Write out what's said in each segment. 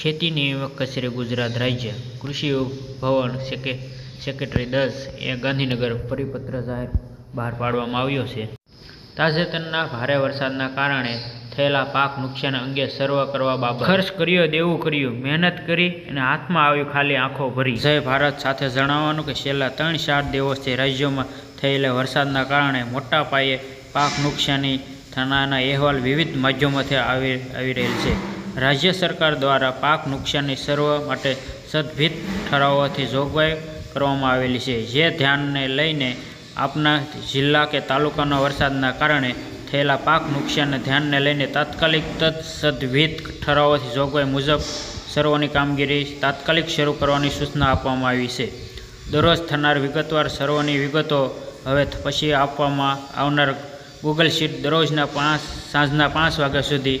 ખેતી નિયામક કચેરી ગુજરાત રાજ્ય કૃષિ ભવન સેકે, સેક્રેટરી દસ એ ગાંધીનગર પરિપત્ર જાહેર બહાર પાડવામાં આવ્યો છે. તાજેતરના ભારે વરસાદના કારણે થયેલા પાક નુકસાન અંગે સર્વે કરવા બાબત ખર્ચ કર્યો, દેવું કર્યું, મહેનત કરી અને હાથમાં આવ્યું ખાલી આંખો ભરી. જય ભારત સાથે જણાવવાનું કે છેલ્લા ત્રણ ચાર દિવસથી રાજ્યોમાં થયેલા વરસાદના કારણે મોટા પાયે પાક નુકસાની થનારના અહેવાલ વિવિધ માધ્યમોથી આવી આવી રહેલ છે. રાજ્ય સરકાર દ્વારા પાક નુકસાનની સર્વ માટે સદભિત ઠરાવોથી જોગવાઈ કરવામાં આવેલી છે, જે ધ્યાનને લઈને આપના જિલ્લા કે તાલુકાના વરસાદના કારણે થયેલા પાક નુકસાનને ધ્યાનને લઈને તાત્કાલિક તત્સદવિધ ઠરાવોથી જોગવાઈ મુજબ સર્વોની કામગીરી તાત્કાલિક શરૂ કરવાની સૂચના આપવામાં આવી છે. દરરોજ થનાર વિગતવાર સર્વોની વિગતો હવે પછી આપવામાં આવનાર ગૂગલ શીટ દરરોજના પાંચ, સાંજના પાંચ વાગ્યા સુધી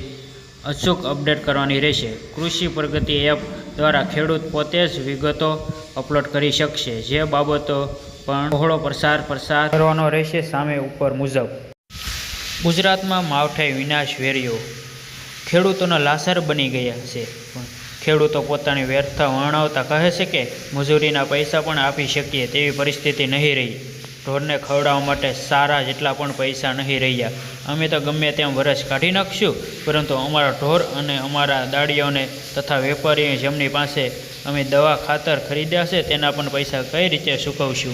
અચૂક અપડેટ કરવાની રહેશે. કૃષિ પ્રગતિ એપ દ્વારા ખેડૂત પોતે જ વિગતો અપલોડ કરી શકશે. જે બાબતો પણ બહોળો પ્રસાર પ્રસાર કરવાનો રહેશે સામે ઉપર મુજબ. ગુજરાતમાં માવઠાઈ વિનાશ વેર્યો ખેડૂતોના લાસર બની ગયા છે. પણ ખેડૂતો પોતાની વ્યર્થ વર્ણવતા કહે છે કે, મજૂરીના પૈસા પણ આપી શકીએ તેવી પરિસ્થિતિ નહીં રહી. ઢોરને ખવડાવવા માટે સારા જેટલા પણ પૈસા નહીં રહ્યા. અમે તો ગમે તેમ વરસ કાઢી નાખશું, પરંતુ અમારા ઢોર અને અમારા દાડીઓને તથા વેપારીઓ જેમની પાસે અમે દવા ખાતર ખરીદ્યા છે, તેના પણ પૈસા કઈ રીતે ચૂકવશું?